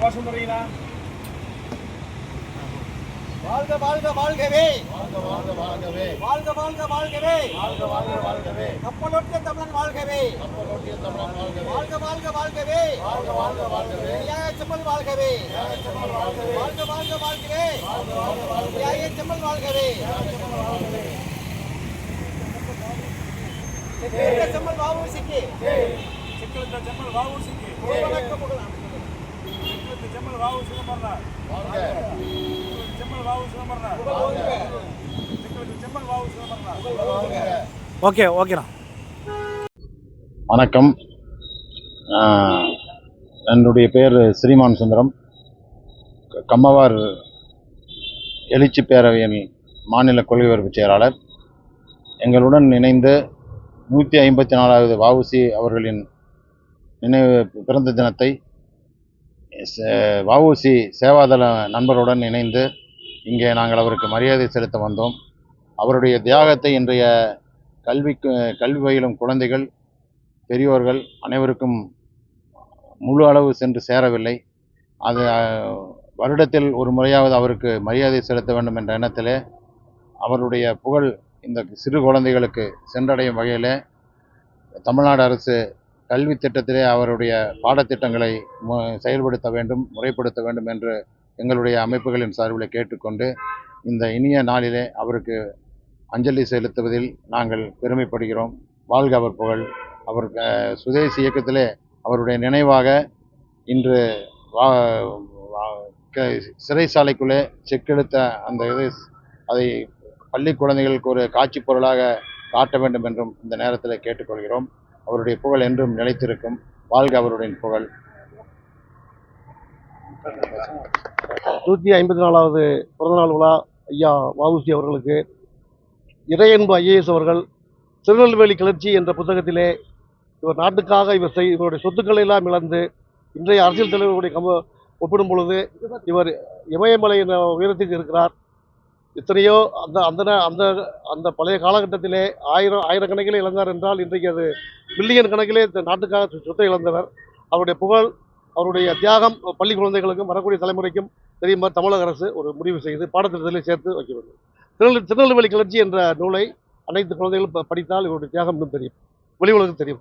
கோஷம் போறீங்களா வாழ்க வாழ்க வாழ்கவே வாழ்க வாழ்க வாழ்கவே வாழ்க வாழ்க வாழ்கவே வாழ்க வாழ்க வாழ்கவே கப்பலோட்டிய தமிழன் வாழ்கவே கப்பலோட்டிய தமிழன் வாழ்கவே வாழ்க வாழ்க வாழ்கவே வாழ்க வாழ்க வாழ்கவே தியாக செம்மல் வாழ்கவே வாழ்க வாழ்க வாழ்கவே தியாக செம்மல் வாழ்கவே தியாக செம்மல் வாவூசிக்கு சிக்கலத்த ஓகே ஓகேண்ணா. வணக்கம். என்னுடைய பெயர் ஸ்ரீமான் சுந்தரம். கம்மவார் எழுச்சி பேரவையின் மாநில கொள்கை பரப்பு செயலாளர். எங்களுடன் இணைந்து நூற்றி ஐம்பத்தி நாலாவது வஉசி அவர்களின் நினைவு பிறந்த தினத்தை ச- வஉசி சேவாதள நண்பருடன் இணைந்து இங்கே நாங்கள் அவருக்கு மரியாதை செலுத்த வந்தோம். அவருடைய தியாகத்தை இன்றைய கல்விக்கு கல்வி பயிலும் குழந்தைகள் பெரியோர்கள் அனைவருக்கும் முழு அளவு சென்று சேரவில்லை. அது வருடத்தில் ஒரு முறையாவது அவருக்கு மரியாதை செலுத்த வேண்டும் என்ற எண்ணத்திலே அவருடைய புகழ் இந்த சிறு குழந்தைகளுக்கு சென்றடையும் வகையில் தமிழ்நாடு அரசு கல்வி திட்டத்திலே அவருடைய பாடத்திட்டங்களை செயல்படுத்த வேண்டும் முறைப்படுத்த வேண்டும் என்று எங்களுடைய அமைப்புகளின் சார்பில் கேட்டுக்கொண்டு இந்த இனிய நாளிலே அவருக்கு அஞ்சலி செலுத்துவதில் நாங்கள் பெருமைப்படுகிறோம். வாழ்க அவர் புகழ். அவர் சுதேசி இயக்கத்திலே அவருடைய நினைவாக இன்று வா வா- க- சிறைச்சாலைக்குள்ளே செக்கெடுத்த அந்த இது அதை பள்ளி குழந்தைகளுக்கு ஒரு காட்சி பொருளாக காட்ட வேண்டும் என்றும் இந்த நேரத்தில் கேட்டுக்கொள்கிறோம். அவருடைய புகழ் என்றும் நிலைத்திருக்கும். வாழ்க அவருடைய புகழ். நூற்றி ஐம்பத்தி நாலாவது பிறந்தநாள் விழா ஐயா வாவுசி அவர்களுக்கு இறையன்பு ஐஏஎஸ் அவர்கள் திருநெல்வேலி கிளர்ச்சி என்ற புத்தகத்திலே இவர் நாட்டுக்காக இவர் செய் இவருடைய சொத்துக்களை எல்லாம் இழந்து இன்றைய அரசியல் தலைவர்களுடைய கம்ப ஒப்பிடும் பொழுது இவர் இமயமலை என்ற உயரத்துக்கு இருக்கிறார். எத்தனையோ அந்த அந்த அந்த அந்த பழைய காலகட்டத்திலே ஆயிரம் ஆயிரக்கணக்கிலே இழந்தார் என்றால் இன்றைக்கு அது மில்லியன் கணக்கிலே இந்த நாட்டுக்காக சொத்தை இழந்தவர். அவருடைய புகழ் அவருடைய தியாகம் பள்ளி குழந்தைகளுக்கும் வரக்கூடிய தலைமுறைக்கும் தெரியுமா தமிழக அரசு ஒரு முடிவு செய்து பாடத்திட்டத்திலே சேர்த்து வைக்க வேண்டும் திருநெல் திருநெல்வேலி கிளர்ச்சி என்ற நூலை அனைத்து குழந்தைகளும் ப- படித்தால் இவருடைய தியாகம் இன்னும் தெரியும். வெளி உலகம் தெரியும்.